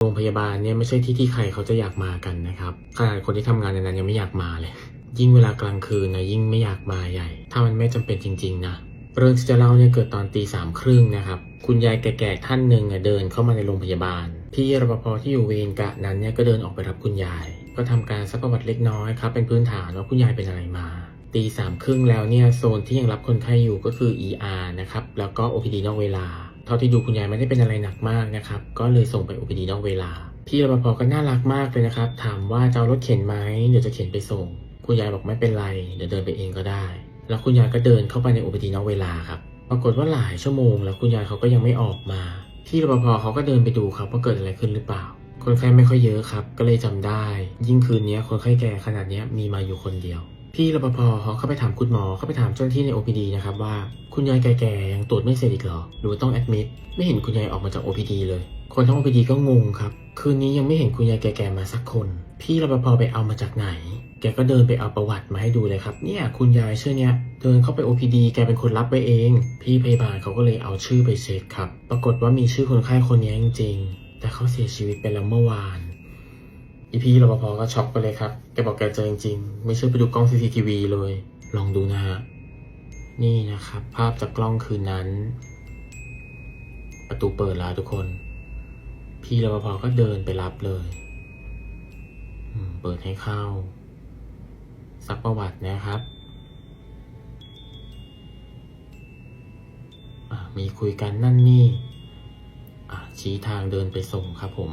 โรงพยาบาลเนี่ยไม่ใช่ที่ที่ใครเขาจะอยากมากันนะครับขนาดคนที่ทำงานในนั้นยังไม่อยากมาเลย ยิ่งเวลากลางคืนนะยิ่งไม่อยากมาใหญ่ ถ้ามันไม่จำเป็นจริง ๆ นะเรื่องที่จะเล่าเนี่ยเกิดตอนตีสามครึ่งนะครับ คุณยายแก่ๆท่านหนึ่งเดินเข้ามาในโรงพยาบาล พี่รปภที่อยู่เวรกะนั้นเนี่ยก็เดินออกไปรับคุณยาย ก็ทำการซักประวัติเล็กน้อยครับเป็นพื้นฐานว่าคุณยายเป็นอะไรมาตีสามครึ่งแล้วเนี่ยโซนที่ยังรับคนไข้อยู่ก็คือ ER นะครับแล้วก็ OPD นอกเวลา เท่าที่ดูคุณยายไม่ได้เป็นอะไรหนักมากนะครับ ก็เลยส่งไป OPD นอกเวลา พี่รปภก็น่ารักมากเลยนะครับ ถามว่าจะเอารถเข็นไหมเดี๋ยวจะเข็นไปส่ง คุณยายบอกไม่เป็นไร เดี๋ยวเดินไปเองก็ได้ แล้วคุณยายก็เดินเข้าไปใน OPD นอกเวลาครับ ปรากฏว่าหลายชั่วโมง แล้วคุณยายเขาก็ยังไม่ออกมา พี่รปภเขาก็เดินไปดูครับว่าเกิดอะไรขึ้นหรือเปล่า คนไข้ไม่ค่อยเยอะครับ ก็เลยจำได้ ยิ่งคืนนี้คนไข้แก่ขนาดนี้มีมาอยู่คนเดียว พี่รปภเขาเข้าไปถามคุณหมอเข้าไปถามเจ้าหน้าที่ใน OPD นะครับว่าคุณยายแก่ๆยังตรวจไม่เสร็จอีกเหรอหรือว่าต้องแอดมิดไม่เห็นคุณยายออกมาจาก OPD เลย คนทั้ง OPD ก็งงครับ คืนนี้ยังไม่เห็นคุณยายแก่ๆมาสักคน พี่รปภไปเอามาจากไหน แกก็เดินไปเอาประวัติมาให้ดูเลยครับ เนี่ยคุณยายชื่อเนี้ยเดินเข้าไป OPD แกเป็นคนรับไว้เอง พี่พยาบาลเขาก็เลยเอาชื่อไปเช็คครับ ปรากฏว่ามีชื่อคนไข้คนนี้จริง ๆ แต่เขาเสียชีวิตไปแล้วเมื่อวาน อีพี่รปภก็ช็อกไปเลยครับ แกบอกแกเจอจริงๆ ไม่เชื่อไปดูกล้อง CCTV เลย ลองดูนะฮะ นี่นะครับ ภาพจากกล้องคืนนั้น ประตูเปิดแล้วทุกคน พี่รปภก็เดินไปรับเลย เปิดให้เข้า ซักประวัตินะครับ มีคุยกันนั่นนี่ชี้ทางเดินไปส่งครับผม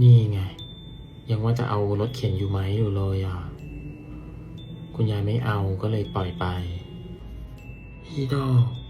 นี่ไง ยังว่าจะเอารถเข็นอยู่ไหมอยู่เลยอะ คุณยายไม่เอาก็เลยปล่อยไป พี่ดอก